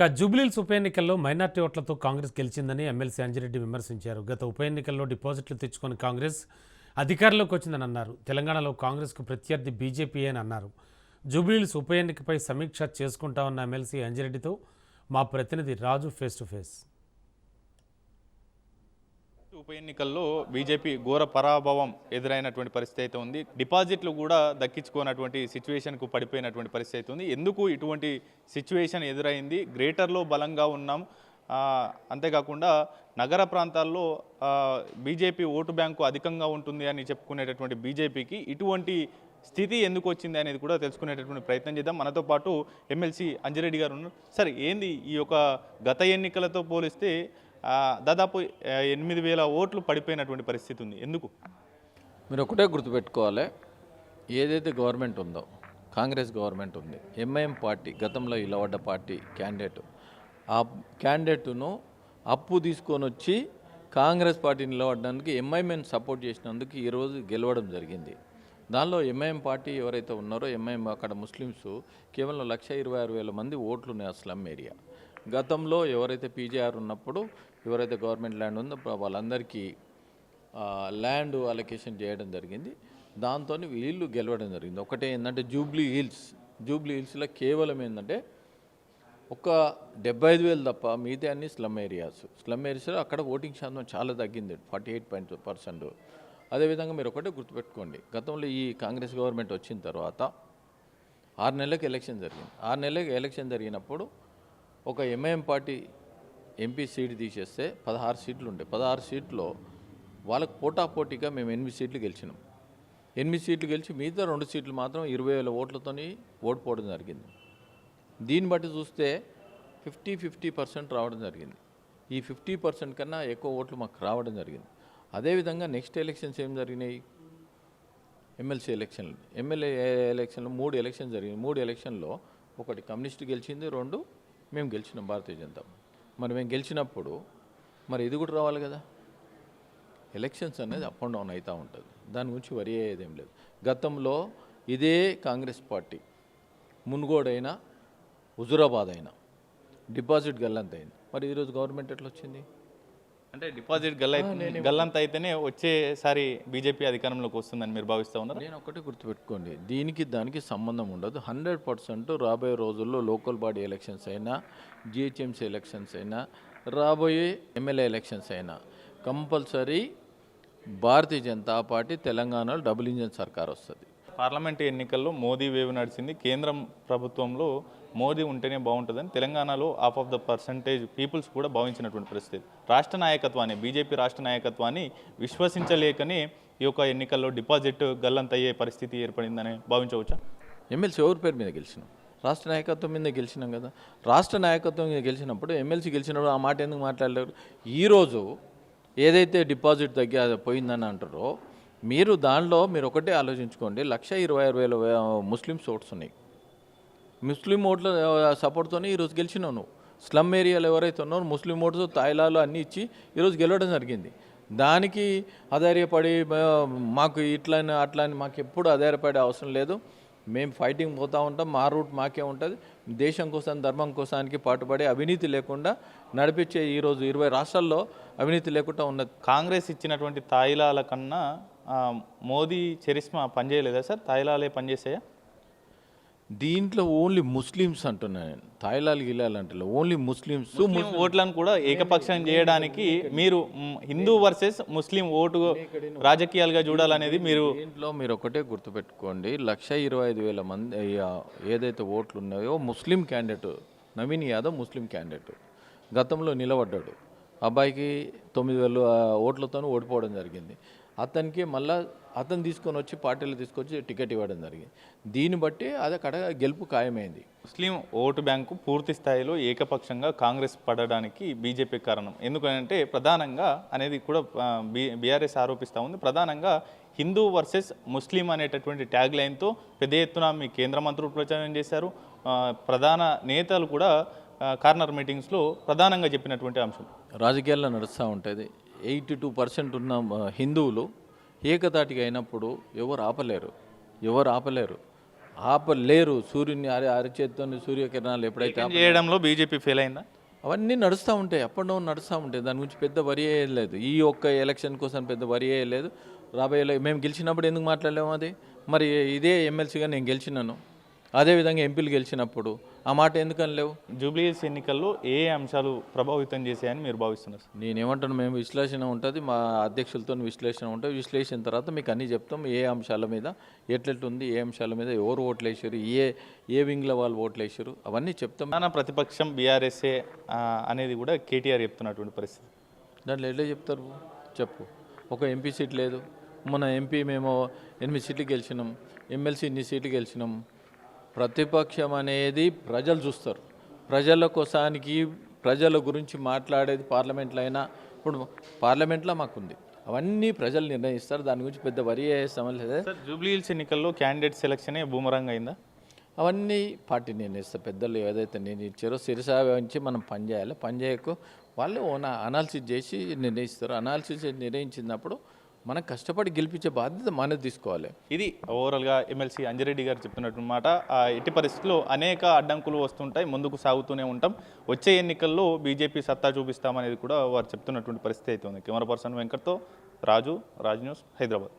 ఇక జూబ్లీల్స్ ఉప ఎన్నికల్లో మైనార్టీ ఓట్లతో కాంగ్రెస్ గెలిచిందని ఎమ్మెల్సీ అంజిరెడ్డి విమర్శించారు. గత ఉప ఎన్నికల్లో డిపాజిట్లు తెచ్చుకొని కాంగ్రెస్ అధికారంలోకి వచ్చిందని అన్నారు. తెలంగాణలో కాంగ్రెస్కు ప్రత్యర్థి బీజేపీ అని అన్నారు. జూబ్లీల్స్ ఉప ఎన్నికపై సమీక్ష చేసుకుంటామన్న ఎమ్మెల్సీ అంజిరెడ్డితో మా ప్రతినిధి రాజు ఫేస్ టు ఫేస్ ఉప ఎన్నికల్లో బీజేపీ ఘోర పరాభవం ఎదురైనటువంటి పరిస్థితి అయితే ఉంది. డిపాజిట్లు కూడా దక్కించుకోనటువంటి సిచ్యువేషన్కు పడిపోయినటువంటి పరిస్థితి అయితే ఉంది. ఎందుకు ఇటువంటి సిచ్యువేషన్ ఎదురైంది? గ్రేటర్లో బలంగా ఉన్నాం. అంతేకాకుండా నగర ప్రాంతాల్లో బీజేపీ ఓటు బ్యాంకు అధికంగా ఉంటుంది అని చెప్పుకునేటటువంటి బీజేపీకి ఇటువంటి స్థితి ఎందుకు వచ్చింది అనేది కూడా తెలుసుకునేటటువంటి ప్రయత్నం చేద్దాం. మనతో పాటు ఎమ్మెల్సీ అంజిరెడ్డి గారు ఉన్నారు. సరే ఏంది ఈ యొక్క గత ఎన్నికలతో పోలిస్తే దాదాపు ఎనిమిది వేల ఓట్లు పడిపోయినటువంటి పరిస్థితి ఉంది. ఎందుకు? మీరు ఒకటే గుర్తుపెట్టుకోవాలి. ఏదైతే గవర్నమెంట్ ఉందో కాంగ్రెస్ గవర్నమెంట్ ఉంది ఎంఐఎం పార్టీ గతంలో ఇలవడ్డ పార్టీ క్యాండిడేట్. ఆ క్యాండిడేట్ను అప్పు తీసుకొని వచ్చి కాంగ్రెస్ పార్టీ నిలబడడానికి ఎంఐఎం సపోర్ట్ చేసినందుకు ఈరోజు గెలవడం జరిగింది. దానిలో ఎంఐఎం పార్టీ ఎవరైతే ఉన్నారో ఎంఐఎం అక్కడ ముస్లిమ్స్ కేవలం లక్ష ఇరవై ఆరు వేల మంది ఓట్లు ఉన్నాయి ఆ స్లమ్ ఏరియా. గతంలో ఎవరైతే పీజీఆర్ ఉన్నప్పుడు ఎవరైతే గవర్నమెంట్ ల్యాండ్ ఉందో వాళ్ళందరికీ ల్యాండ్ అలొకేషన్ చేయడం జరిగింది. దాంతో వీళ్ళు గెలవడం జరిగింది. ఒకటే ఏంటంటే జూబ్లీ హిల్స్. జూబ్లీ హిల్స్లో కేవలం ఏంటంటే ఒక డెబ్బై ఐదు వేలు తప్ప మిగతా అన్ని స్లమ్ ఏరియాస్. స్లమ్ ఏరియాస్లో అక్కడ ఓటింగ్ శాతం చాలా తగ్గింది. Forty eight point percent. అదేవిధంగా మీరు ఒకటే గుర్తుపెట్టుకోండి. గతంలో ఈ కాంగ్రెస్ గవర్నమెంట్ వచ్చిన తర్వాత ఆరు నెలలకు ఎలక్షన్ జరిగింది. ఆరు నెలలకు ఎలక్షన్ జరిగినప్పుడు ఒక ఎంఐఎం పార్టీ ఎంపీ సీట్ తీసేస్తే పదహారు సీట్లు ఉండే. పదహారు సీట్లో వాళ్ళకు పోటాపోటీగా మేము ఎనిమిది సీట్లు గెలిచినాం. ఎనిమిది సీట్లు గెలిచి మిగతా రెండు సీట్లు మాత్రం ఇరవై వేల ఓట్లతో ఓడిపోవడం జరిగింది. దీన్ని బట్టి చూస్తే ఫిఫ్టీ ఫిఫ్టీ పర్సెంట్ రావడం జరిగింది. ఈ ఫిఫ్టీ పర్సెంట్ కన్నా ఎక్కువ ఓట్లు మాకు రావడం జరిగింది. అదేవిధంగా నెక్స్ట్ ఎలక్షన్స్ ఏం జరిగినాయి? ఎమ్మెల్సీ ఎలక్షన్లు ఎమ్మెల్యే ఎలక్షన్లు మూడు ఎలక్షన్ జరిగింది మూడు ఎలక్షన్లో ఒకటి కమ్యూనిస్ట్ గెలిచింది రెండు మేము గెలిచినాం భారతీయ జనతా మరి మేము గెలిచినప్పుడు మరి ఇది కూడా రావాలి కదా? ఎలక్షన్స్ అనేది అప్ అండ్ డౌన్ అవుతూ ఉంటుంది. దాని గురించి వరి అయ్యేది ఏం లేదు. గతంలో ఇదే కాంగ్రెస్ పార్టీ మున్గోడైనా హుజురాబాద్ అయినా డిపాజిట్ గల్లంతైంది మరి ఈరోజు గవర్నమెంట్ ఎట్లా వచ్చింది అంటే డిపాజిట్ గల్ల గల్లంత అయితేనే వచ్చేసారి బీజేపీ అధికారంలోకి వస్తుందని మీరు భావిస్తూ ఉన్నారు? నేను ఒకటి గుర్తుపెట్టుకోండి దీనికి దానికి సంబంధం ఉండదు. హండ్రెడ్ పర్సెంట్ రాబోయే రోజుల్లో లోకల్ బాడీ ఎలక్షన్స్ అయినా జిహెచ్ఎంసీ ఎలక్షన్స్ అయినా రాబోయే ఎమ్మెల్యే ఎలక్షన్స్ అయినా కంపల్సరీ భారతీయ జనతా పార్టీ తెలంగాణలో డబుల్ ఇంజన్ సర్కార్ వస్తుంది. పార్లమెంట్ ఎన్నికల్లో మోదీ వేవ్ నడిచింది. కేంద్రం ప్రభుత్వంలో మోదీ ఉంటేనే బాగుంటుందని తెలంగాణలో half of the percentage peoples కూడా భావించినటువంటి పరిస్థితి. రాష్ట్ర నాయకత్వాన్ని బీజేపీ రాష్ట్ర నాయకత్వాన్ని విశ్వసించలేకనే ఈ యొక్క ఎన్నికల్లో డిపాజిట్ గల్లంత అయ్యే పరిస్థితి ఏర్పడిందని భావించవచ్చా? ఎమ్మెల్సీ ఎవరి పేరు మీద గెలిచినాం? రాష్ట్ర నాయకత్వం మీద గెలిచినాం కదా. రాష్ట్ర నాయకత్వం మీద గెలిచినప్పుడు ఎమ్మెల్సీ గెలిచినప్పుడు ఆ మాట ఎందుకు మాట్లాడలేరు? ఈరోజు ఏదైతే డిపాజిట్ తగ్గి అది పోయిందని అంటారో మీరు దానిలో మీరు ఒకటే ఆలోచించుకోండి. లక్ష ఇరవై ఆరు వేల ముస్లిం ఓట్స్ ఉన్నాయి. ముస్లిం ఓట్ల సపోర్ట్తోనే ఈరోజు గెలిచినావు నువ్వు. స్లమ్ ఏరియాలో ఎవరైతే ఉన్నారో ముస్లిం ఓట్స్ తాయిలాలు అన్నీ ఇచ్చి ఈరోజు గెలవడం జరిగింది. దానికి ఆధారపడి మాకు ఇట్లా అని అట్లా అని మాకు ఎప్పుడు ఆధారపడే అవసరం లేదు. మేము ఫైటింగ్ పోతూ ఉంటాం మా రూట్ మాకే ఉంటుంది. దేశం కోసం ధర్మం కోసానికి పాటుపడి అవినీతి లేకుండా నడిపించే ఈరోజు ఇరవై రాష్ట్రాల్లో అవినీతి లేకుండా ఉన్నది కాంగ్రెస్ ఇచ్చినటువంటి తాయిలాల కన్నా మోదీ చరిస్మా పనిచేయలేదా సార్? తాయిలాలే పనిచేసాయా దీంట్లో ఓన్లీ ముస్లిమ్స్ అంటున్నాను నేను. తాయిలాలు ఓన్లీ ముస్లిమ్స్. ముస్లిం ఓట్లను కూడా ఏకపక్షం చేయడానికి మీరు హిందూ వర్సెస్ ముస్లిం ఓటు రాజకీయాలుగా చూడాలనేది మీరు దీంట్లో మీరు ఒకటే గుర్తుపెట్టుకోండి. లక్ష ఇరవై ఐదు వేల మంది ఏదైతే ఓట్లు ఉన్నాయో Muslim candidate Naveen Yadav Muslim candidate గతంలో నిలబడ్డాడు. అబ్బాయికి తొమ్మిది వేలు ఓట్లతో ఓడిపోవడం జరిగింది. అతనికి మళ్ళీ అతను తీసుకొని వచ్చి పార్టీలు తీసుకొచ్చి టికెట్ ఇవ్వడం జరిగింది. దీన్ని బట్టి అది అక్కడ గెలుపు ఖాయమైంది. ముస్లిం ఓటు బ్యాంకు పూర్తి స్థాయిలో ఏకపక్షంగా కాంగ్రెస్ పడడానికి బీజేపీ కారణం. ఎందుకంటే ప్రధానంగా అనేది కూడా బీ బీఆర్ఎస్ ఆరోపిస్తూ ఉంది. ప్రధానంగా హిందూ వర్సెస్ ముస్లిం అనేటటువంటి ట్యాగ్ లైన్తో పెద్ద ఎత్తున మీ కేంద్ర మంత్రులు ప్రచారం చేశారు. ప్రధాన నేతలు కూడా కార్నర్ మీటింగ్స్లో ప్రధానంగా చెప్పినటువంటి అంశం. రాజకీయాల్లో నడుస్తూ ఉంటుంది. ఎయిటీ టూ పర్సెంట్ ఉన్న హిందువులు ఏకతాటిగా అయినప్పుడు ఎవరు ఆపలేరు. ఎవరు ఆపలేరు. ఆపలేరు. సూర్యుని అరి అరిచేత్తో సూర్యకిరణాలు ఎప్పుడైతే చేయడంలో బీజేపీ ఫెయిల్ అయిందా? అవన్నీ నడుస్తూ ఉంటాయి. అప్ అండ్ డౌన్ నడుస్తూ ఉంటాయి. దాని గురించి పెద్ద వరి లేదు. ఈ ఒక్క ఎలక్షన్ కోసం పెద్ద వరి లేదు. రాబోయే మేము గెలిచినప్పుడు ఎందుకు మాట్లాడలేము అది? మరి ఇదే ఎమ్మెల్సీగా నేను గెలిచినాను. అదేవిధంగా ఎంపీలు గెలిచినప్పుడు ఆ మాట ఎందుకని లేవు? జూబ్లీహిల్స్ ఎన్నికల్లో ఏ అంశాలు ప్రభావితం చేశాయని మీరు భావిస్తున్నారు సార్? నేనేమంటాను మేము విశ్లేషణ ఉంటుంది మా అధ్యక్షులతో విశ్లేషణ ఉంటుంది. విశ్లేషణ తర్వాత మీకు అన్నీ చెప్తాం ఏ అంశాల మీద ఎట్లెట్లుంది ఏ అంశాల మీద ఎవరు ఓట్లు వేసారు ఏ ఏ వింగ్ల వాళ్ళు ఓట్లు వేసారు అవన్నీ చెప్తాం. ప్రధాన ప్రతిపక్షం బీఆర్ఎస్ఏ అనేది కూడా కేటీఆర్ చెప్తున్నటువంటి పరిస్థితి. దాంట్లో ఎట్లా చెప్తారు? చెప్పు. ఒక ఎంపీ సీట్ లేదు. మన ఎంపీ మేము ఎనిమిది సీట్లు గెలిచినాం ఎమ్మెల్సీ ఇన్ని సీట్లు గెలిచినాం. ప్రతిపక్షం అనేది ప్రజలు చూస్తారు. ప్రజల కోసానికి ప్రజల గురించి మాట్లాడేది పార్లమెంట్లో అయినా ఇప్పుడు పార్లమెంట్లో మాకుంది. అవన్నీ ప్రజలు నిర్ణయిస్తారు. దాని గురించి పెద్ద వరి అయ్యే సమస్య లేదు. సార్ జూబ్లీహిల్స్ ఎన్నికల్లో క్యాండిడేట్ సెలక్షనే బూమరంగ్ అయిందా? అవన్నీ పార్టీ నిర్ణయిస్తారు. పెద్దలు ఏదైతే నిర్ణయించారో శిరసా వహించి మనం పని చేయాలి పని చేయకు వాళ్ళు ఓన అనాలిసిస్ చేసి నిర్ణయిస్తారు. అనాలిసిస్ నిర్ణయించినప్పుడు మనం కష్టపడి గెలిపించే బాధ్యత మనది తీసుకోవాలి. ఇది ఓవరాల్గా ఎమ్మెల్సీ అంజిరెడ్డి గారు చెప్తున్నటువంటి ఆ ఎట్టి పరిస్థితుల్లో అనేక అడ్డంకులు వస్తుంటాయి ముందుకు సాగుతూనే ఉంటాం. వచ్చే ఎన్నికల్లో బీజేపీ సత్తా చూపిస్తామనేది కూడా వారు చెప్తున్నటువంటి పరిస్థితి అయితే ఉంది. కెమెరా పర్సన్ వెంకట్తో రాజు రాజ్ న్యూస్ హైదరాబాద్.